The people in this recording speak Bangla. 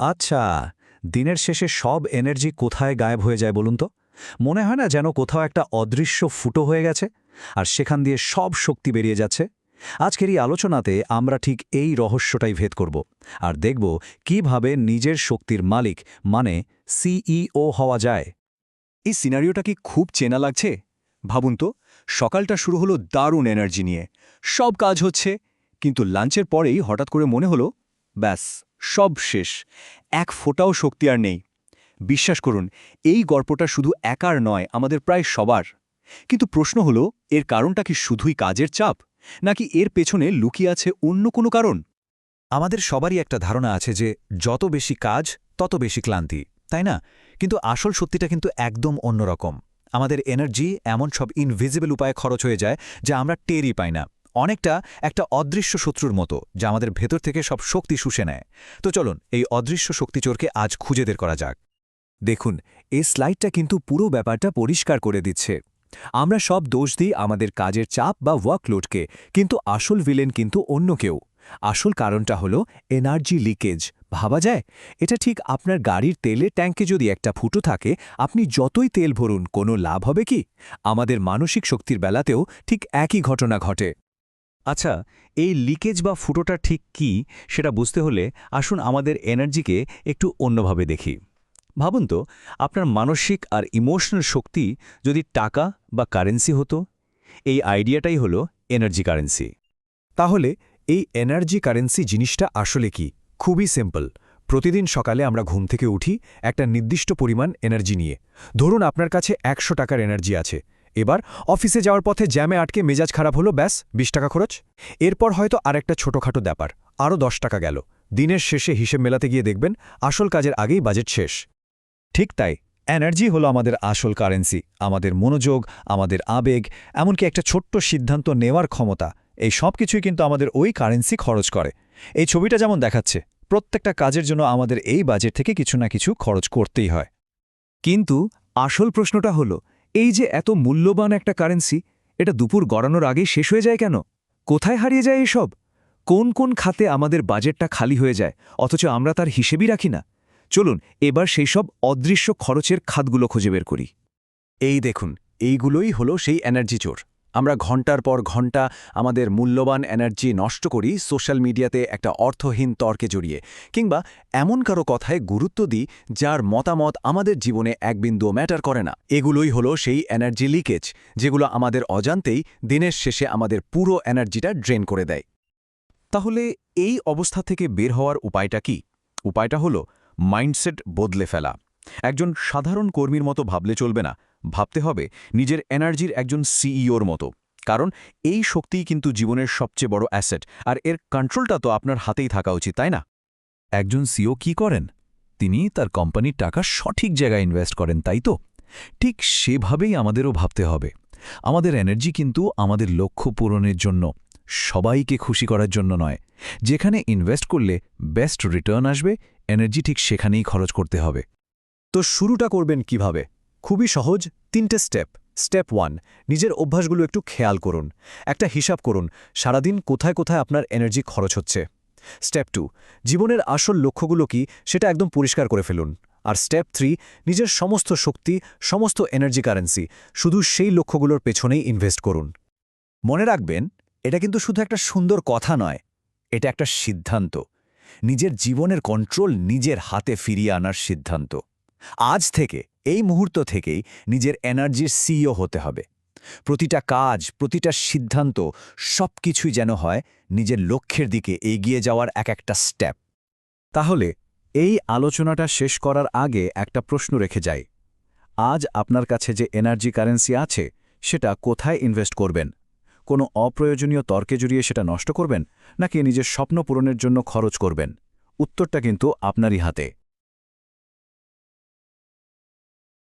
আচ্ছা দিনের শেষে সব এনার্জি কোথায় গায়েব হয়ে যায় বলুন তো? মনে হয় না যেন কোথাও একটা অদৃশ্য ফুটো হয়ে গেছে, আর সেখান দিয়ে সব শক্তি বেরিয়ে যাচ্ছে। আজকের এই আলোচনাতে আমরা ঠিক এই রহস্যটাই ভেদ করব, আর দেখব কীভাবে নিজের শক্তির মালিক মানে সিইও হওয়া যায়। এই সিনারিওটা কি খুব চেনা লাগছে? ভাবুন তো, সকালটা শুরু হলো দারুণ এনার্জি নিয়ে। সব কাজ হচ্ছে, কিন্তু লাঞ্চের পরেই হঠাৎ করে মনে হলো, ব্যাস। সব শেষ। এক ফোঁটাও শক্তি আর নেই। বিশ্বাস করুন, এই গল্পটা শুধু একার নয়, আমাদের প্রায় সবার। কিন্তু প্রশ্ন হলো, এর কারণটা কি শুধুই কাজের চাপ? নাকি এর পেছনে লুকিয়ে আছে অন্য কোনো কারণ? আমাদের সবারই একটা ধারণা আছে যে, যত বেশি কাজ, তত বেশি ক্লান্তি, তাই না? কিন্তু আসল সত্যিটা কিন্তু একদম অন্যরকম। আমাদের এনার্জি এমন সব ইনভিজিবল উপায়ে খরচ হয়ে যায়, যা আমরা টেরই পাই না। অনেকটা একটা অদৃশ্য শত্রুর মতো, যা আমাদের ভেতর থেকে সব শক্তি শুষে নেয়। তো চলুন, এই অদৃশ্য শক্তিচোরকে আজ খুঁজে বের করা যাক। দেখুন, এই স্লাইডটা কিন্তু পুরো ব্যাপারটা পরিষ্কার করে দিচ্ছে। আমরা সব দোষ দিই আমাদের কাজের চাপ বা ওয়ার্কলোডকে, কিন্তু আসল ভিলেন কিন্তু অন্য কেউ। আসল কারণটা হলো এনার্জি লিকেজ। ভাবা যায়? এটা ঠিক আপনার গাড়ির তেলের ট্যাঙ্কে যদি একটা ফুটো থাকে, আপনি যতই তেল ভরুন, কোনো লাভ হবে কি? আমাদের মানসিক শক্তির বেলাতেও ঠিক একই ঘটনা ঘটে। আচ্ছা এই লিকেজ বা ফুটোটা ঠিক কি সেটা বুঝতে হলে আসুন আমাদের এনার্জিকে একটু অন্যভাবে দেখি। ভাবুন তো, আপনার মানসিক আর ইমোশনাল শক্তি যদি টাকা বা কারেন্সি হতো, এই আইডিয়াটাই হলো এনার্জি কারেন্সি। তাহলে এই এনার্জি কারেন্সি জিনিসটা আসলে কি? খুবই সিম্পল। প্রতিদিন সকালে আমরা ঘুম থেকে উঠি একটা নির্দিষ্ট পরিমাণ এনার্জি নিয়ে। ধরুন আপনার কাছে একশো টাকার এনার্জি আছে। এবার অফিসে যাওয়ার পথে জ্যামে আটকে মেজাজ খারাপ হলো, ব্যাস, বিশ টাকা খরচ। এরপর হয়তো আরেকটা ছোটখাটো ব্যাপার আরও দশ টাকা গেল। দিনের শেষে হিসেব মেলাতে গিয়ে দেখবেন, আসল কাজের আগেই বাজেট শেষ। ঠিক তাই, এনার্জি হলো আমাদের আসল কারেন্সি, আমাদের মনোযোগ, আমাদের আবেগ, এমনকি একটা ছোট্ট সিদ্ধান্ত নেওয়ার ক্ষমতা। এই সব কিছুই কিন্তু আমাদের ওই কারেন্সি খরচ করে। এই ছবিটা যেমন দেখাচ্ছে, প্রত্যেকটা কাজের জন্য আমাদের এই বাজেট থেকে কিছু না কিছু খরচ করতেই হয়। কিন্তু আসল প্রশ্নটা হলো এই যে এত মূল্যবান একটা কারেন্সি এটা দুপুর গড়ানোর আগে শেষ হয়ে যায় কেন? কোথায় হারিয়ে যায় এসব? কোন কোন খাতে আমাদের বাজেটটা খালি হয়ে যায়? অথচ আমরা তার হিসেবই রাখি না। চলুন, এবার সেই সব অদৃশ্য খরচের খাতগুলো খুঁজে বের করি। এই দেখুন, এইগুলোই হলো সেই এনার্জি চোর। আমরা ঘণ্টার পর ঘণ্টা আমাদের মূল্যবান এনার্জি নষ্ট করি সোশ্যাল মিডিয়াতে একটা অর্থহীন তর্কে জড়িয়ে। কিংবা এমন কারও কথায় গুরুত্ব দিই যার মতামত আমাদের জীবনে এক বিন্দুও ম্যাটার করে না। এগুলোই হলো সেই এনার্জি লিকেজ যেগুলো আমাদের অজান্তেই দিনের শেষে আমাদের পুরো এনার্জিটা ড্রেন করে দেয়। তাহলে এই অবস্থা থেকে বের হওয়ার উপায়টা কি? উপায়টা হলো মাইন্ডসেট বদলে ফেলা। একজন সাধারণ কর্মীর মতো ভাবলে চলবে না। ভাবতে হবে নিজের এনার্জির একজন সিইওর মতো। কারণ এই শক্তিই কিন্তু জীবনের সবচেয়ে বড় অ্যাসেট, আর এর কন্ট্রোলটা তো আপনার হাতেই থাকা উচিত, তাই না? একজন সিও কি করেন? তিনি তার কোম্পানির টাকা সঠিক জায়গায় ইনভেস্ট করেন, তাই তো? ঠিক সেভাবেই আমাদেরও ভাবতে হবে। আমাদের এনার্জি কিন্তু আমাদের লক্ষ্য পূরণের জন্য, সবাইকে খুশি করার জন্য নয়। যেখানে ইনভেস্ট করলে বেস্ট রিটার্ন আসবে, এনার্জি ঠিক সেখানেই খরচ করতে হবে। তো শুরুটা করবেন কীভাবে? খুবই সহজ তিনটে স্টেপ। স্টেপ ওয়ান, নিজের অভ্যাসগুলো একটু খেয়াল করুন। একটা হিসাব করুন, সারাদিন কোথায় কোথায় আপনার এনার্জি খরচ হচ্ছে। স্টেপ টু, জীবনের আসল লক্ষ্যগুলো কি সেটা একদম পরিষ্কার করে ফেলুন। আর স্টেপ থ্রি, নিজের সমস্ত শক্তি, সমস্ত এনার্জি কারেন্সি শুধু সেই লক্ষ্যগুলোর পেছনেই ইনভেস্ট করুন। মনে রাখবেন, এটা কিন্তু শুধু একটা সুন্দর কথা নয়, এটা একটা সিদ্ধান্ত। নিজের জীবনের কন্ট্রোল নিজের হাতে ফিরিয়ে আনার সিদ্ধান্ত। আজ থেকে, এই মুহূর্ত থেকেই নিজের এনার্জির সিইও হতে হবে। প্রতিটা কাজ, প্রতিটা সিদ্ধান্ত সব কিছুই যেন হয় নিজের লক্ষ্যের দিকে এগিয়ে যাওয়ার এক একটা স্টেপ। তাহলে, এই আলোচনাটা শেষ করার আগে একটা প্রশ্ন রেখে যাই। আজ আপনার কাছে যে এনার্জি কারেন্সি আছে, সেটা কোথায় ইনভেস্ট করবেন? কোনো অপ্রয়োজনীয় তর্কে জড়িয়ে সেটা নষ্ট করবেন, নাকি নিজের স্বপ্ন পূরণের জন্য খরচ করবেন? উত্তরটা কিন্তু আপনারই হাতে।